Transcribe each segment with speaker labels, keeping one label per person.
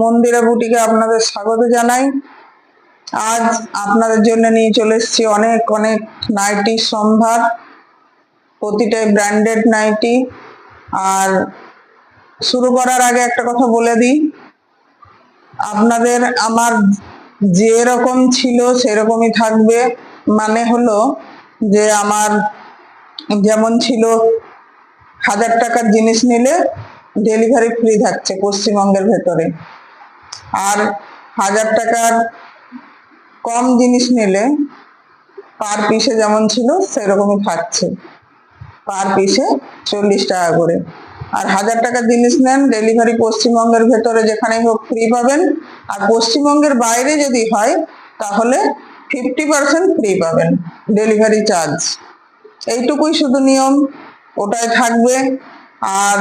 Speaker 1: মন্দিরা বুটিকে আপনাদের স্বাগত জানাই। আজ আপনাদের জন্য নিয়ে চলে এসেছি অনেক অনেক নাইটি সম্ভার, প্রতিটাই ব্র্যান্ডেড নাইটি। আর শুরু করার আগে একটা কথা বলে দিই। আপনাদের আমার যেরকম ছিল সেরকমই থাকবে। মানে হলো যে আমার যেমন ছিল হাজার টাকার জিনিস নিলে ডেলিভারি ফ্রি থাকছে পশ্চিমবঙ্গের ভেতরে। আর হাজার টাকার কম জিনিস নিলে পার পিসে যেমন ছিল, সেরকমই থাকছে। পার পিসে চল্লিশ টাকা করে। আর হাজার টাকার জিনিস নেন ডেলিভারি পশ্চিমবঙ্গের ভেতরে যেখানেই হোক ফ্রি পাবেন। আর পশ্চিমবঙ্গের বাইরে যদি হয়, তাহলে ফিফটি পার্সেন্ট ফ্রি পাবেন ডেলিভারি চার্জ এইটুকুই শুধু নিয়ম, ওটাই থাকবে। আর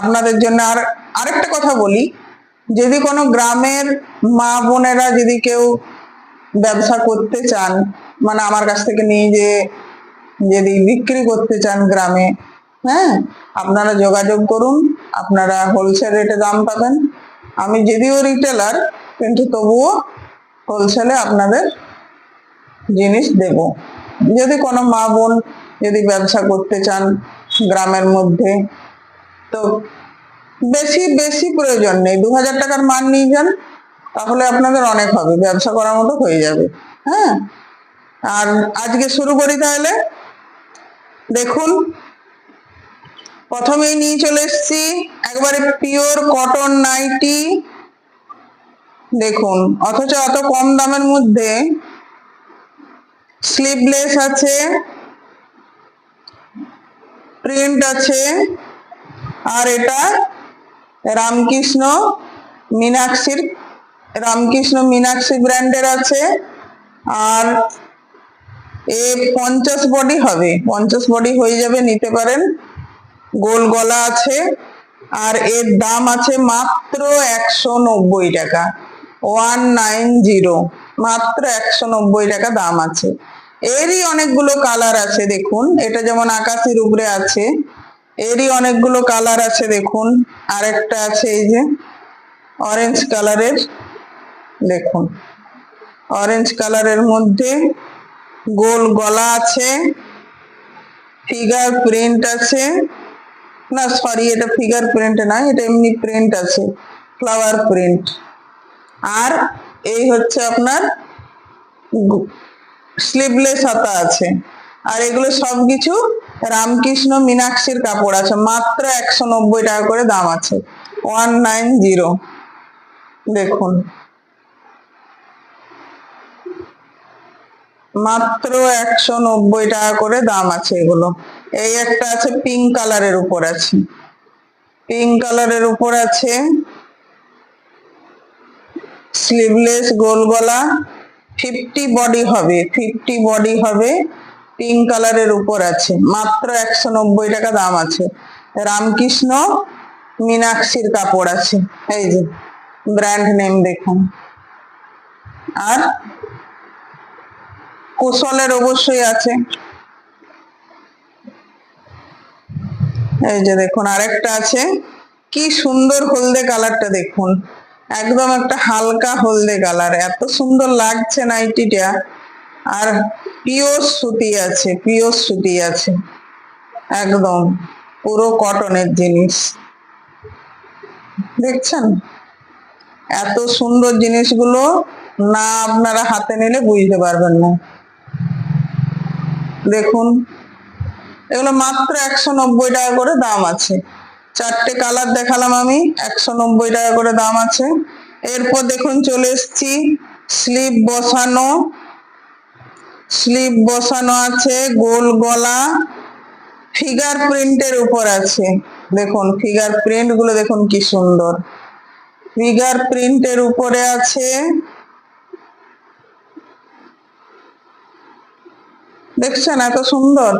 Speaker 1: আপনাদের জন্য আর আরেকটা কথা বলি, যদি কোনো গ্রামের মা বোনেরা যদি কেউ ব্যবসা করতে চান মানে আমার কাছ থেকে নিয়ে যে, যদি বিক্রি করতে চান গ্রামে হ্যাঁ আপনারা যোগাযোগ করুন, আপনারা হোলসেল রেটে দাম পাবেন। আমি যদিও রিটেলার কিন্তু তবুও হোলসেলে আপনাদের জিনিস দেব। যদি কোনো মা বোন যদি ব্যবসা করতে চান গ্রামের মধ্যে তো বেশি বেশি প্রয়োজন নেই। দু হাজার টাকার মান নিয়ে যান, তাহলে আপনাদের অনেক হবে, ব্যবসা করার মতো হয়ে যাবে। হ্যাঁ? আর আজকে শুরু করি তাহলে। দেখুন, প্রথমেই নিয়ে চলে এসেছি, একবারে পিওর কটন নাইটি। দেখুন, অথচ অত কম দামের মধ্যে স্লিভলেস আছে, প্রিন্ট আছে। আর এটা রামকৃষ্ণ মীনাক্ষীর, রামকৃষ্ণ মীনাক্ষী ব্র্যান্ডের আছে। আর এ পঞ্চাশ বডি হবে, পঞ্চাশ বডি হয়ে যাবে, নিতে পারেন। গোল গলা আছে। আর এর দাম আছে মাত্র একশো নব্বই টাকা। ওয়ান নাইন জিরো, মাত্র একশো নব্বই টাকা দাম আছে। এরই অনেকগুলো কালার আছে, দেখুন। এটা যেমন আকাশির উপরে আছে এরই অনেকগুলো কালার আছে দেখুন। আরেকটা আছে এই যে অরেঞ্জ কালারের দেখুন। অরেঞ্জ কালারের মধ্যে গোল গলা আছে ফিগার প্রিন্ট আছে। না সরি এটা ফিগার প্রিন্ট না, এটা এমনি প্রিন্ট আছে ফ্লাওয়ার প্রিন্ট আর এই হচ্ছে আপনার স্লিভলেস হাতা আছে। আর এগুলো সবকিছু রামকৃষ্ণ মীনাক্ষীর কাপড় আছে, মাত্র একশো নব্বই টাকা করে দাম আছে। One nine zero. দেখুন। মাত্র একশো নব্বই টাকা করে দাম আছে এগুলো। এই একটা আছে পিঙ্ক কালারের উপর আছে। পিঙ্ক কালারের উপর আছে স্লিভলেস গোল গলা। ফিফটি বডি হবে, ফিফটি বডি হবে পিঙ্ক কালারের উপর আছে। মাত্র একশো নব্বই টাকা দাম আছে। রামকৃষ্ণ মীনাক্ষীর কাপড় আছে। এই যে ব্র্যান্ড নেম দেখুন। আর কুশলের অবশ্যই আছে। এই যে দেখুন, আরেকটা আছে। কি সুন্দর হলদে কালারটা দেখুন। একদম একটা হালকা হলদে কালার। এত সুন্দর লাগছে নাইটিটা। আর পিওর সুতি আছে, পিওর সুতি আছে। একদম পুরো কটনের জিনিস। দেখছেন? এত সুন্দর জিনিসগুলো না আপনারা হাতে নিলে বুঝতে পারবেন না। দেখুন, এগুলো মাত্র একশো নব্বই টাকা করে দাম আছে। চারটে কালার দেখালাম আমি, একশো নব্বই টাকা করে দাম আছে। এরপর দেখুন চলে এসছি, স্লিপ বসানো স্লিপ বসানো আছে, গোল গলা ফিগার প্রিন্টের উপর আছে। দেখুন ফিগার প্রিন্টগুলো দেখুন কি সুন্দর। ফিগার প্রিন্টের উপরে আছে। দেখছেন এত সুন্দর?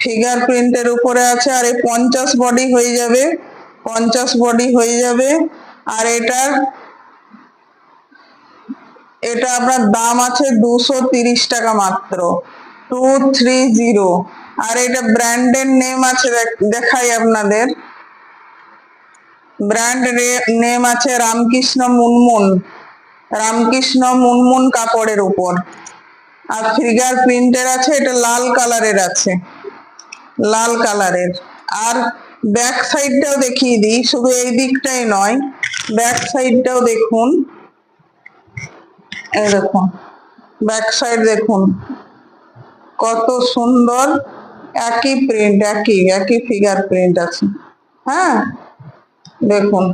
Speaker 1: ফিগার প্রিন্টের উপরে আছে, আর এই পঞ্চাশ বডি হয়ে যাবে। পঞ্চাশ বডি হয়ে যাবে। আর এটার এটা আপনার দাম আছে দুশো তিরিশ টাকা মাত্র। টু থ্রি জিরো আর এটা ব্র্যান্ডের নেম আছে, দেখ- দেখাই আপনাদের। ব্র্যান্ড নেম আছে রামকৃষ্ণ মুনমুন। রামকৃষ্ণ মুনমুন কাপড়ের উপর। আর ফিগার প্রিন্টের আছে, এটা লাল কালারের আছে। লাল কালারের আর ব্যাক সাইডটাও দেখিয়ে দিই, শুধু এই দিকটাই নয় ব্যাক সাইডটাও দেখুন। এই দেখুন ব্যাক সাইড দেখুন। কত সুন্দর। একই প্রিন্ট একই একই ফিগার প্রিন্ট আছে। হ্যাঁ? দেখুন।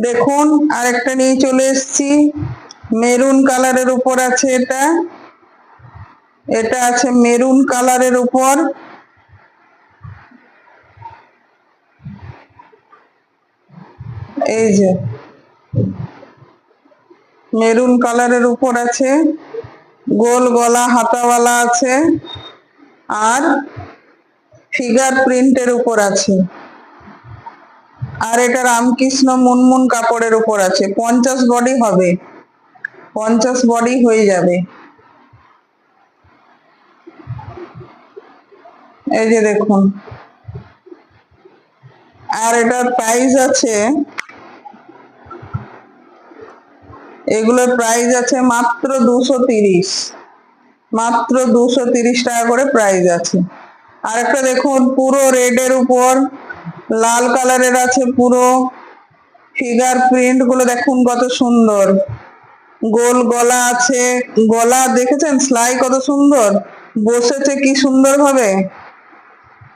Speaker 1: দেখুন, আরেকটা নিয়ে চলে এসেছি। মেরুন কালারের উপর আছে এটা। এটা আছে মেরুন কালারের উপর। এই যে। মেরুন কালারের উপর আছে, গোল গলা হাতাওয়ালা আছে, আর ফিগার প্রিন্টের উপর আছে। আর এটা রামকৃষ্ণ মুনমুন কাপড়ের উপর আছে। পঞ্চাশ বডি হবে। পঞ্চাশ বডি হয়ে যাবে। এই যে দেখুন। আর এটার প্রাইস আছে এগুলোর প্রাইস আছে মাত্র দুশো তিরিশ। মাত্র দুশো তিরিশ টাকা করে প্রাইস আছে। আর একটা দেখুন, পুরো রেডের উপর, লাল কালারের আছে পুরো। ফিগার প্রিন্টগুলো দেখুন কত সুন্দর। গোল গলা আছে। গলা দেখেছেন সেলাই কত সুন্দর? বসেছে কি সুন্দর ভাবে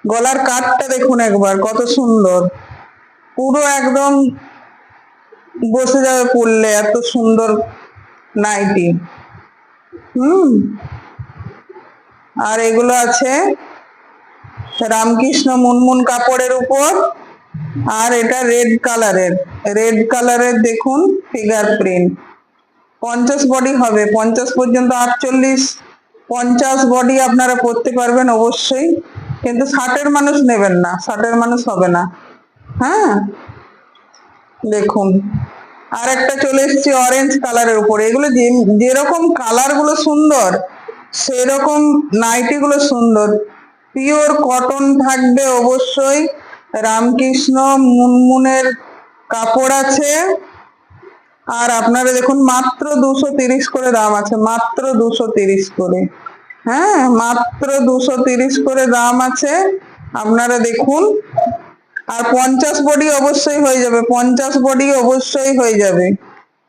Speaker 1: গলার কাটটা দেখুন একবার, কত সুন্দর। পুরো একদম বসে যাবে পড়লে, এত সুন্দর নাইটি। হুম। আর এগুলো আছে রামকৃষ্ণ মুনমুন কাপড়ের উপর, আর এটা রেড কালারের। রেড কালারের দেখুন ফিগার প্রিন্ট পঞ্চাশ বডি হবে, পঞ্চাশ পর্যন্ত আটচল্লিশ, পঞ্চাশ বডি আপনারা পরতে পারবেন অবশ্যই। কিন্তু ষাটের মানুষ নেবেন না, ষাটের মানুষ হবে না। হ্যাঁ? দেখুন। আর একটা চলে এসেছে অরেঞ্জ কালারের উপরে। এগুলো যেরকম কালারগুলো সুন্দর, সেরকম নাইটি গুলো সুন্দর। পিওর কটন থাকবে অবশ্যই। রামকৃষ্ণ মুনমুনের কাপড় আছে। আর আপনারা দেখুন, মাত্র দুশো তিরিশ করে দাম আছে। মাত্র দুশো তিরিশ করে। হ্যাঁ মাত্র দুশো তিরিশ করে দাম আছে। আপনারা দেখুন। আর পঞ্চাশ বডি অবশ্যই হয়ে যাবে। পঞ্চাশ বডি অবশ্যই হয়ে যাবে।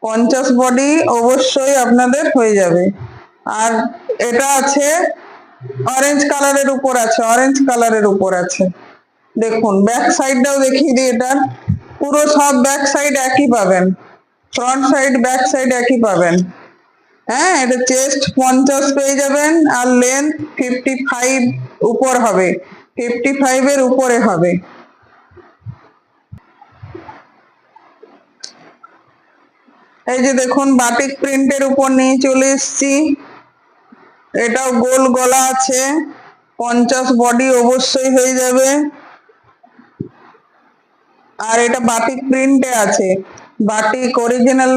Speaker 1: পঞ্চাশ বডি অবশ্যই আপনাদের হয়ে যাবে। আর এটা আছে অরেঞ্জ কালারের উপর আছে অরেঞ্জ কালারের উপর আছে। দেখুন ব্যাক সাইডটাও দেখিয়ে দিই এটা। পুরো সব ব্যাক সাইড একই পাবেন। ফ্রন্ট সাইড ব্যাক সাইড একই পাবেন। হ্যাঁ এটা চেস্ট পঞ্চাশ পেয়ে যাবেন আর লেন্থ ফিফটি ফাইভ উপর হবে। ফিফটি ফাইভের উপরে হবে। এই যে দেখুন বাটিক প্রিন্টের উপর নিয়ে চলে এসেছি। এটাও গোল গলা আছে। পঞ্চাশ বডি অবশ্যই হয়ে যাবে। আর এটা বাটিক প্রিন্টে আছে। বাটিক অরিজিনাল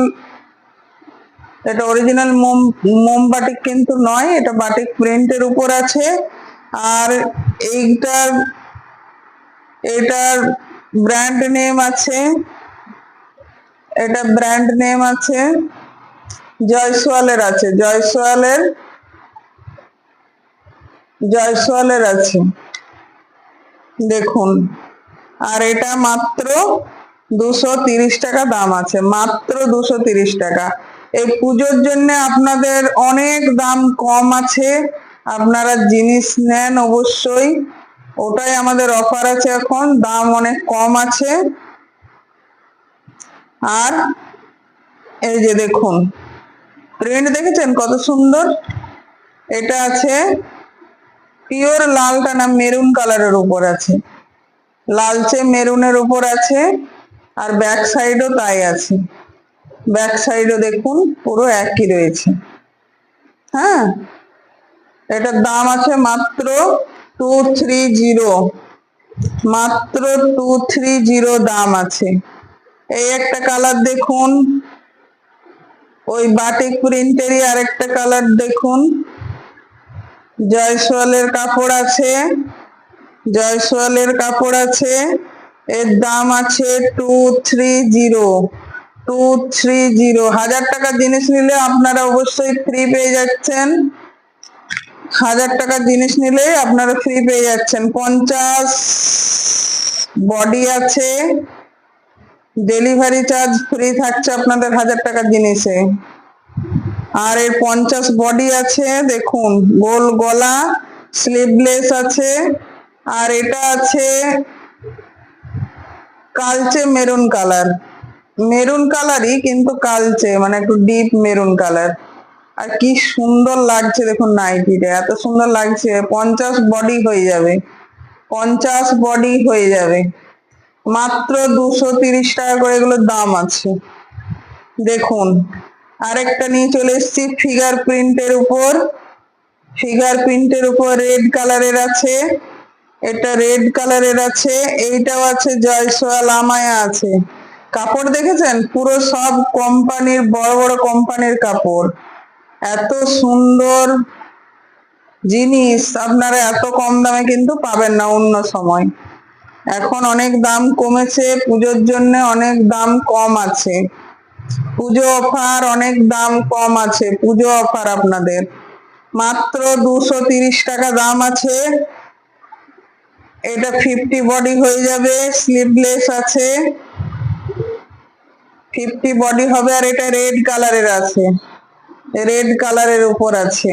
Speaker 1: এটা অরিজিনাল মোম মোম বাটিক কিন্তু নয়, এটা বাটিক প্রিন্টের উপর আছে। আর এইটার, এটার ব্র্যান্ড নেম আছে। এটা ব্র্যান্ড নেম আছে, জয়সওয়ালের আছে, জয়সওয়ালের জয়সওয়ালের আছে। দেখুন, আর এটা মাত্র দুশো তিরিশ টাকা দাম আছে, মাত্র দুশো তিরিশ টাকা। এই পুজোর জন্য আপনাদের অনেক দাম কম আছে, আপনারা জিনিস নেন অবশ্যই। ওটাই আমাদের অফার আছে এখন, দাম অনেক কম আছে। আর এই যে দেখুন, প্রিন্ট দেখেছেন কত সুন্দর? এটা আছে পিওর লালটা না মেরুন কালারের উপর আছে। লালচে মেরুনের উপর আছে আর ব্যাক সাইডও তাই আছে। ব্যাক সাইডও দেখুন, পুরো একই রয়েছে। হ্যাঁ? এটার দাম আছে মাত্র টু থ্রি জিরো মাত্র টু থ্রি জিরো দাম আছে। এই একটা কালার দেখুন। ওই বাটিক প্রিন্টেরই আরেকটা কালার দেখুন। জয়সওয়ালের কাপড় আছে। জয়সওয়ালের কাপড় আছে। এর দাম আছে two three zero two three zero হাজার টাকার জিনিস নিলে আপনারা অবশ্যই ফ্রি পেয়ে যাচ্ছেন। হাজার টাকার জিনিস নিলে আপনারা ফ্রি পেয়ে যাচ্ছেন। পঞ্চাশ বডি আছে। ডেলিভারি চার্জ ফ্রি থাকছে আপনাদের হাজার টাকার জিনিসে। আর এর পঞ্চাশ বডি আছে, দেখুন, গোল গলা স্লিভলেস আছে, আর এটা আছে কালচে মেরুন কালার। মেরুন কালারই কিন্তু কালচে মানে একটু ডিপ মেরুন কালার। আর কি সুন্দর লাগছে দেখুন নাইটিটা, এত সুন্দর লাগছে, পঞ্চাশ বডি হয়ে যাবে, পঞ্চাশ বডি হয়ে যাবে। মাত্র দুশো তিরিশ টাকা করে এগুলোর দাম আছে। দেখুন, আরেকটা নিয়ে চলে এসেছি ফিগার প্রিন্টের উপর। ফিগার প্রিন্টের উপর রেড কালারের আছে। এটা রেড কালারের আছে, এইটাও আছে, জয়সওয়াল আমায়া আছে। কাপড় দেখেছেন? পুরো সব কোম্পানির বড় বড় কোম্পানির কাপড়। এত সুন্দর জিনিস, আপনারা এত কম দামে কিন্তু পাবেন না অন্য সময়। এখন অনেক দাম কমেছে, পুজোর জন্য অনেক দাম কম আছে। পুজো অফার অনেক দাম কম আছে, পুজো অফার আপনাদের। মাত্র দুশো তিরিশ টাকা দাম আছে। এটা ফিফটি বডি হয়ে যাবে স্লিভলেস আছে। ফিফটি বডি হবে আর এটা রেড কালারের আছে। রেড কালারের উপর আছে।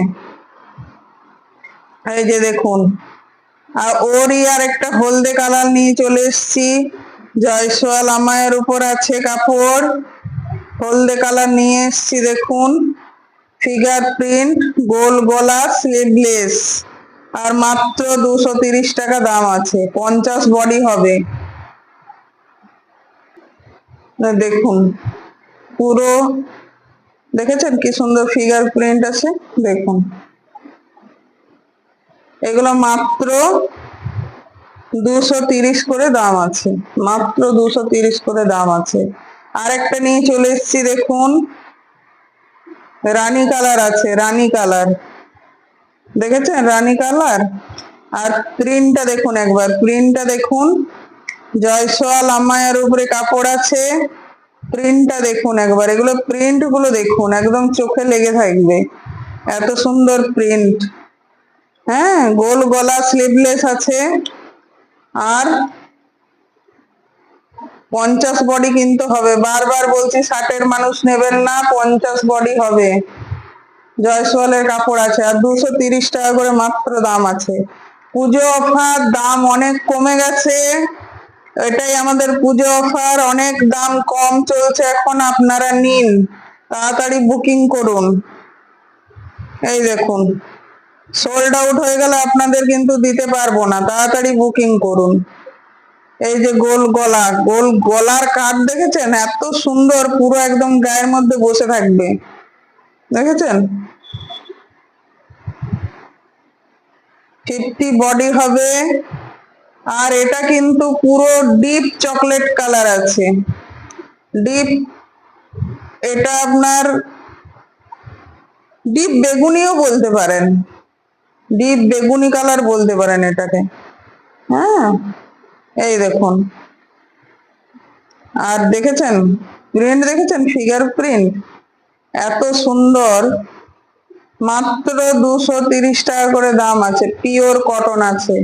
Speaker 1: এই যে দেখুন। আর ওরই আর একটা হলদে কালার নিয়ে চলে এসেছি। জয়সওয়াল আমায়ের উপর আছে কাপড়। হলদে কালার নিয়ে এসেছি, দেখুন। ফিগার প্রিন্ট গোল গলা স্লিভলেস আর মাত্র দুশো তিরিশ টাকা দাম আছে, পঞ্চাশ বডি হবে। দেখুন, পুরো, দেখেছেন কি সুন্দর ফিগার প্রিন্ট আছে? দেখুন। এগুলো মাত্র দুশো তিরিশ করে দাম আছে। মাত্র দুশো তিরিশ করে দাম আছে। আরেকটা নিয়ে চলে এসেছি, দেখুন। রানী কালার আছে, রানী কালার। দেখেছেন? রানী কালার? আর প্রিন্টটা দেখুন একবার। প্রিন্টটা দেখুন। জয়সওয়াল আমায়ের উপরে কাপড় আছে। প্রিন্টটা দেখুন একবার। এগুলো প্রিন্টগুলো দেখুন। একদম চোখে লেগে থাকবে। এত সুন্দর প্রিন্ট। হ্যাঁ গোল গলা স্লিভলেস আছে। আর পঞ্চাশ বডি কিন্তু হবে। বারবার বলছি ষাটের মানুষ নেবেন না, পঞ্চাশ বডি হবে। জয়সওয়ালের কাপড় আছে, আর দুশো তিরিশ টাকা করে মাত্র দাম আছে। পুজো অফার, দাম অনেক কমে গেছে। এটাই আমাদের পুজো অফার, অনেক দাম কম চলছে এখন, আপনারা নিন। তাড়াতাড়ি বুকিং করুন। এই দেখুন। সোল্ড আউট হয়ে গেলে আপনাদের কিন্তু দিতে পারব না। তাড়াতাড়ি বুকিং করুন। এই যে গোল গলা, গোল গলার কাঠ দেখেছেন? এত সুন্দর, পুরো একদম গায়ের মধ্যে বসে থাকবে। দেখেছেন? ফিফটি বডি হবে। আর এটা কিন্তু পুরো ডিপ চকলেট কালার আছে। ডিপ এটা আপনার ডিপ বেগুনিও বলতে পারেন। ডিপ বেগুনি কালার বলতে পারেন এটাকে। হ্যাঁ এই দেখুন। আর দেখেছেন? প্রিন্ট দেখেছেন? ফিগার প্রিন্ট এত সুন্দর। মাত্র দুশো তিরিশ টাকা করে দাম আছে। পিওর কটন আছে।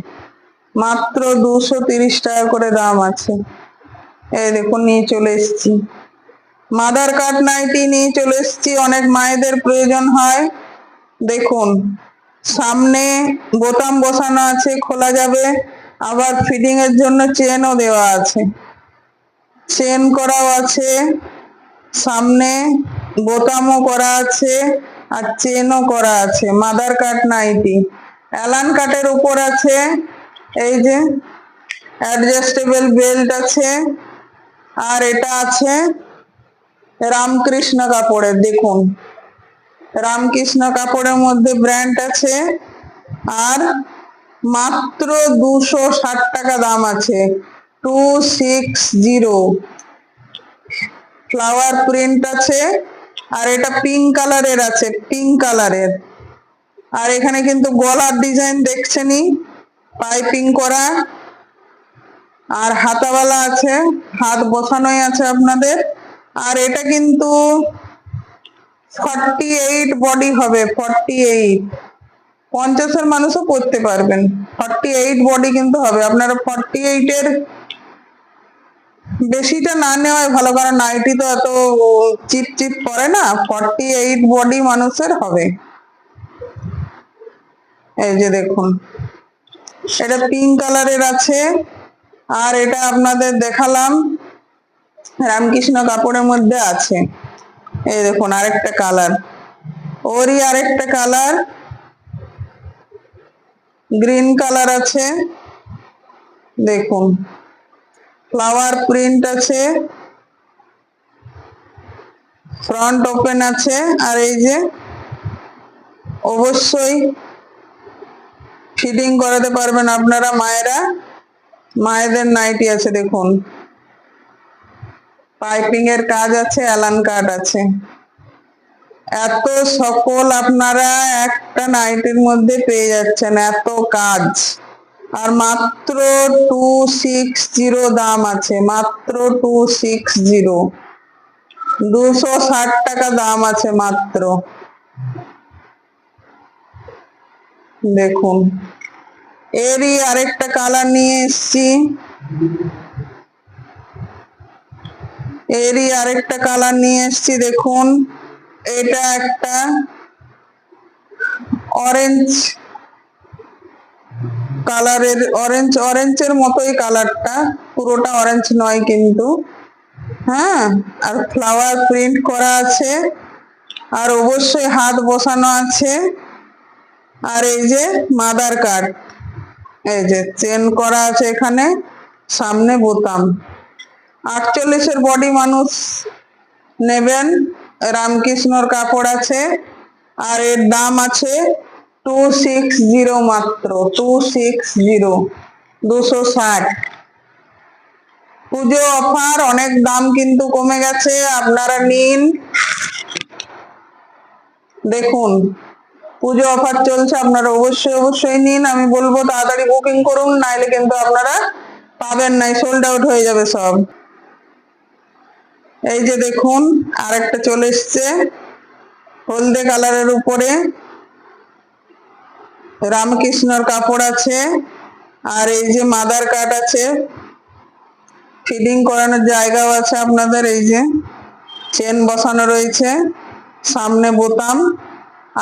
Speaker 1: মাত্র দুশো তিরিশ টাকা করে দাম আছে। এই দেখুন, নিয়ে চলে এসছি। মাদার কাট নাইটি নিয়ে চলে এসেছি। অনেক মায়েদের প্রয়োজন হয়। দেখুন সামনে বোতাম বসানো আছে, খোলা যাবে। আবার ফিটিং এর জন্য চেনও দেওয়া আছে। চেন করাও আছে। সামনে বোতামও করা আছে আর চেনও করা আছে। মাদার কাট নাইটি অ্যালান কাটের উপর আছে। এই যে অ্যাডজাস্টেবল বেল্ট আছে। আর এটা আছে রামকৃষ্ণ কাপড়ের। দেখুন। রামকৃষ্ণ কাপড়ের মধ্যে ব্র্যান্ড আছে। আর মাত্র দুশো ষাট টাকা দাম আছে। Two six zero flower print আছে। আর এটা পিঙ্ক কালারের আছে পিঙ্ক কালারের আর এখানে কিন্তু গলার ডিজাইন দেখছেনই পাইপিং করা। আর হাতাওয়ালা আছে, হাত বসানোই আছে আপনাদের। আর এটা কিন্তু ফর্টি এইট বডি হবে ফর্টি এইট পঞ্চাশের মানুষও পরতে পারবেন। ফর্টি এইট বডি কিন্তু হবে। আপনারা ফর্টি এইটের বেশিটা না নেওয়াই ভালো, কারণ নাইটি তো এত চিপ পরে না ফর্টি এইট বডি মানুষের হবে। এই যে দেখুন, এটা পিঙ্ক কালারের আছে। আর এটা আপনাদের দেখালাম, রামকৃষ্ণ কাপড়ের মধ্যে আছে। এই দেখুন, আরেকটা কালার ওরই আরেকটা কালার গ্রিন কালার আছে। দেখুন ফ্লাওয়ার প্রিন্ট আছে। ফ্রন্ট ওপেন আছে। আর এই যে, অবশ্যই ফিটিং করাতে পারবেন আপনারা মায়েরা। মায়েদের নাইটি আছে, দেখুন। পাইপিং এর কাজ আছে অ্যালান কার্ড আছে। এত সকল আপনারা একটা নাইটির মধ্যে পেয়ে যাচ্ছেন এত কাজ। আর মাত্র টু সিক্স জিরো দাম আছে, মাত্র টু সিক্স জিরো দুশো ষাট টাকা দাম আছে মাত্র। দেখুন। এরই আরেকটা কালার নিয়ে এসছি। এরই আরেকটা কালার নিয়ে এসছি, দেখুন। এটা একটা অরেঞ্জ কালারের অরেঞ্জ অরেঞ্জের মতোই কালারটা পুরোটা অরেঞ্জ নয় কিন্তু। হ্যাঁ আর ফ্লাওয়ার প্রিন্ট করা আছে। আর অবশ্যই হাত বসানো আছে। আর এই যে মাদার কার্ড এই যে চেন করা আছে এখানে, সামনে বোতাম। আটচল্লিশের বডি মানুষ নেবেন। রামকৃষ্ণর কাপড় আছে। আর এর দাম আছে টু সিক্স জিরো মাত্র টু সিক্স জিরো দুশো ষাট। পুজো অফার, অনেক দাম কিন্তু কমে গেছে, আপনারা নিন। দেখুন, পুজো অফার চলছে, আপনারা অবশ্যই অবশ্যই নিন। আমি বলব, তাড়াতাড়ি বুকিং করুন, নাইলে কিন্তু আপনারা পাবেন নাই সোল্ড আউট হয়ে যাবে সব। এই যে দেখুন, আরেকটা চলে এসছে। হলদে কালারের উপরে রামকৃষ্ণর কাপড় আছে, আর এই যে মাদার কাট আছে। ফিডিং করানোর জায়গাও আছে আপনাদের, এই যে চেন বসানো রয়েছে, সামনে বোতাম,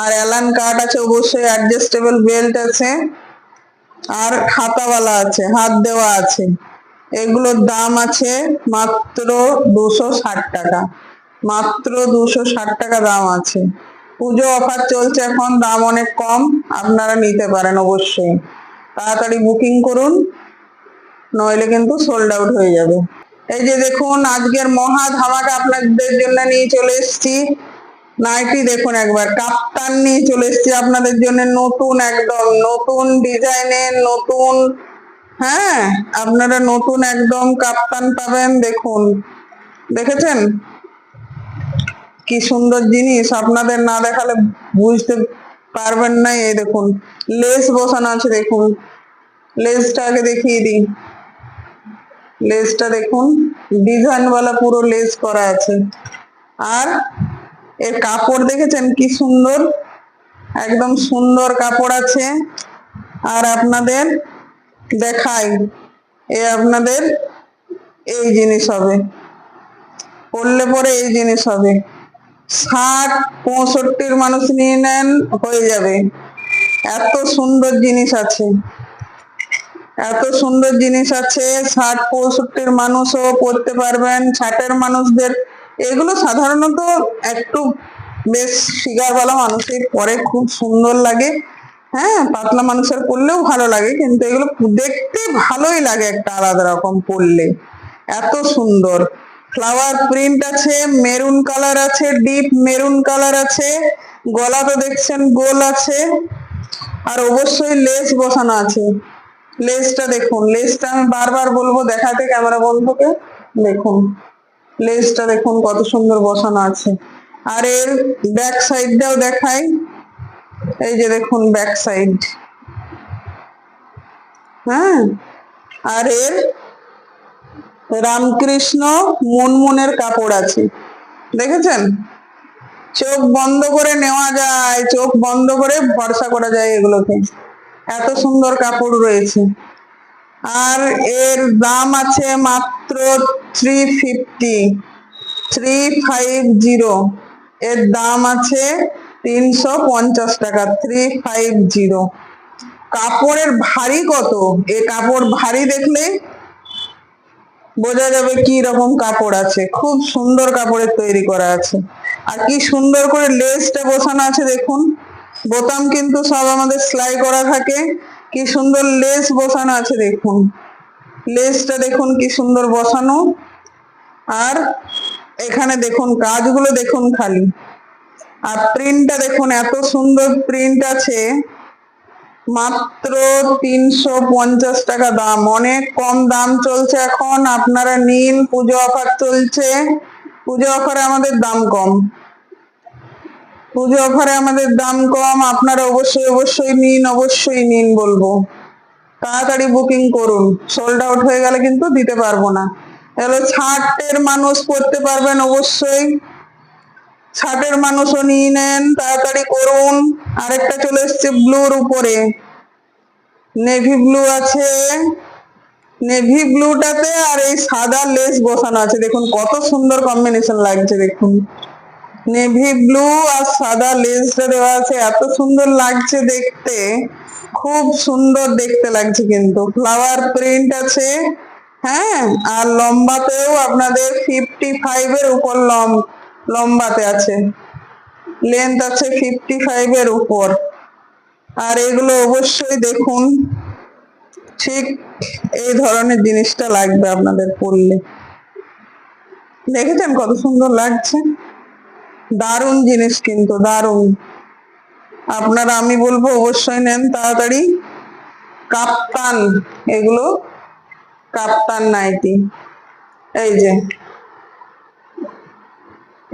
Speaker 1: আর অ্যালান কাট আছে, অবশ্যই অ্যাডজাস্টেবল বেল্ট আছে, আর খাতাওয়ালা আছে, হাত দেওয়া আছে। এগুলোর দাম আছে মাত্র দুশো ষাট টাকা। মাত্র দুশো ষাট টাকা দাম আছে। পুজো অফার চলছে এখন, দাম অনেক কম, আপনারা নিতে পারেন অবশ্যই। তাড়াতাড়ি বুকিং করুন, নইলে কিন্তু সোল্ড আউট হয়ে যাবে। এই যে দেখুন, আজকের মহা ধামাকা আপনাদের জন্য নিয়ে চলে এসেছি। নাইটি দেখুন একবার, কাপ্তান নিয়ে চলে এসেছি আপনাদের জন্য। নতুন একদম, নতুন ডিজাইনের নতুন হ্যাঁ আপনারা নতুন একদম কাপ্তান পাবেন, দেখুন। দেখেছেন? কি সুন্দর জিনিস, আপনাদের না দেখালে বুঝতে পারবেন না, এই দেখুন। লেস বসানো আছে, দেখুন। লেসটা আগে দেখিয়ে দিই। লেসটা দেখুন ডিজাইন ওয়ালা পুরো লেস করা আছে। আর এর কাপড় দেখেছেন কি সুন্দর? একদম সুন্দর কাপড় আছে। আর আপনাদের দেখাই। এ আপনাদের এই জিনিস হবে। পড়লে পরে এই জিনিস হবে। ষাট, পঁয়ষট্টির মানুষ নিয়ে নেন, হয়ে যাবে। এত সুন্দর জিনিস আছে। এত সুন্দর জিনিস আছে। ষাট, পঁয়ষট্টির মানুষও পড়তে পারবেন। ষাটের মানুষদের, এগুলো সাধারণত একটু বেশ ফিগারওয়ালা মানুষের পরে খুব সুন্দর লাগে। হ্যাঁ পাতলা মানুষের পরলেও ভালো লাগে, কিন্তু এগুলো দেখতে ভালোই লাগে একটা আলাদা রকম পরলে। এত সুন্দর। ফ্লাওয়ার প্রিন্ট আছে মেরুন কালার আছে ডিপ মেরুন কালার আছে, গলা তো দেখছেন গোল আছে, আর অবশ্যই লেস বসানো আছে। লেসটা দেখুন লেসটা আমি বারবার বলব, দেখাতে ক্যামেরা বন্ধুকে দেখুন। লেসটা দেখুন কত সুন্দর বসানো আছে। আর এর ব্যাক সাইডটাও দেখাই। এই যে দেখুন ব্যাক সাইড হ্যাঁ? আর এর রামকৃষ্ণ মুনমুনের কাপড় আছে। দেখেছেন? চোখ বন্ধ করে নেওয়া যায়, চোখ বন্ধ করে ভরসা করা যায় এগুলোকে। এত সুন্দর কাপড় রয়েছে। আর এর দাম আছে মাত্র three fifty three five zero এর দাম আছে তিনশো পঞ্চাশ টাকা থ্রি ফাইভ জিরো কাপড়ের ভারী কত? এ কাপড় ভারী দেখলে বোঝা যাবে কি রকম কাপড় আছে। খুব সুন্দর কাপড়ের তৈরি করা আছে। আর কি সুন্দর করে লেসটা বসানো আছে, দেখুন। বোতাম কিন্তু সব আমাদের সেলাই করা থাকে। কি সুন্দর লেস বসানো আছে, দেখুন। লেসটা দেখুন কি সুন্দর বসানো। আর এখানে দেখুন, কাজগুলো দেখুন খালি। আর প্রিন্টটা দেখুন, এত সুন্দর প্রিন্ট আছে। মাত্র তিনশো পঞ্চাশ টাকা দাম। অনেক কম দাম চলছে এখন। আপনারা নিন, পুজো অফার চলছে। পুজো অফারে আমাদের দাম কম। পুজো অফারে আমাদের দাম কম। আপনারা অবশ্যই অবশ্যই নিন অবশ্যই নিন বলব। তাড়াতাড়ি বুকিং করুন। সোল্ড আউট হয়ে গেলে কিন্তু দিতে পারব না। এগুলো ছাটের মানুষ পড়তে পারবেন অবশ্যই। ছাটের মানুষও নিয়ে নেন, তাড়াতাড়ি করুন। আরেকটা চলে এসছে ব্লুর উপরে। নেভি ব্লু আছে। নেভি ব্লুটাতে আর এই সাদা লেস বসানো আছে। দেখুন, কত সুন্দর কম্বিনেশন লাগছে, দেখুন। নেভি ব্লু আর সাদা লেসটা দেওয়া আছে। এত সুন্দর লাগছে দেখতে। খুব সুন্দর দেখতে লাগছে কিন্তু। ফ্লাওয়ার প্রিন্ট আছে। হ্যাঁ আর লম্বাতেও আপনাদের ফিফটি ফাইভ এর উপর লম লম্বাতে আছে। লেন্থ আছে ফিফটি ফাইভ এর উপর। আর এগুলো অবশ্যই দেখুন, ঠিক এই ধরনের জিনিসটা লাগবে আপনাদের পরলে। দেখেছেন কত সুন্দর লাগছে? দারুণ জিনিস কিন্তু, দারুণ। আপনারা, আমি বলব অবশ্যই নেন তাড়াতাড়ি। কাপ্তান, এগুলো কাপ্তান নাইটি। এই যে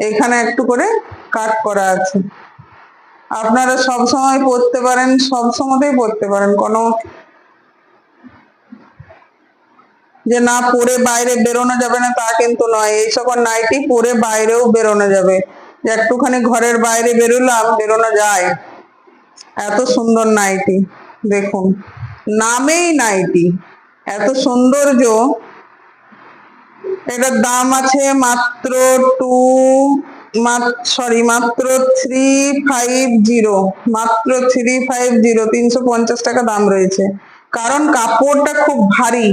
Speaker 1: এখানে একটু করে কাট করা আছে। আপনারা সব সময় পড়তে পারেন, সব সময়তেই পড়তে পারেন। কোনো যে না পরে বাইরে বেরোনো যাবে না, তা কিন্তু নয়। এই সকল নাইটি পরে বাইরেও বেরোনো যাবে। যে একটুখানি ঘরের বাইরে বেরোলাম, বেরোনো যায়। এত সুন্দর নাইটি, দেখুন। নামেই নাইটি। এত সৌন্দর্য। এটার দাম আছে মাত্র টু সরি মাত্র থ্রি ফাইভ জিরো মাত্র থ্রি ফাইভ জিরো তিনশো পঞ্চাশ টাকা দাম রয়েছে। কারণ কাপড়টা খুব ভারী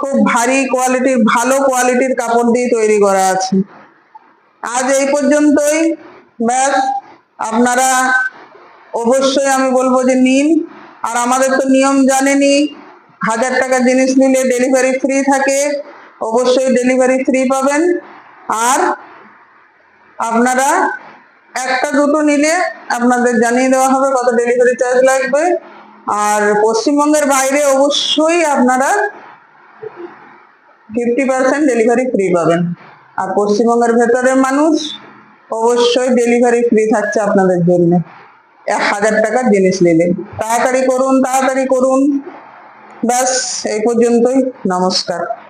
Speaker 1: খুব ভারী কোয়ালিটির ভালো কোয়ালিটির কাপড় দিয়ে তৈরি করা আছে। আজ এই পর্যন্তই, ব্যাস, আপনারা অবশ্যই আমি বলব যে নিন, আর আমাদের তো নিয়ম জানেনি, হাজার টাকা জিনিস নিলে ডেলিভারি ফ্রি থাকে। অবশ্যই ডেলিভারি ফ্রি পাবেন। আর আপনারা একটা দুটো নিলে আপনাদের জানিয়ে দেওয়া হবে কত ডেলিভারি চার্জ লাগবে। আর পশ্চিমবঙ্গের বাইরে অবশ্যই আপনারা ফিফটি পার্সেন্ট ডেলিভারি ফ্রি পাবেন। আর পশ্চিমবঙ্গের ভেতরের মানুষ অবশ্যই ডেলিভারি ফ্রি থাকছে আপনাদের জন্য। এক হাজার টাকার জিনিস নিলে। তাড়াতাড়ি করুন তাড়াতাড়ি করুন। ব্যাস, এই পর্যন্তই। নমস্কার।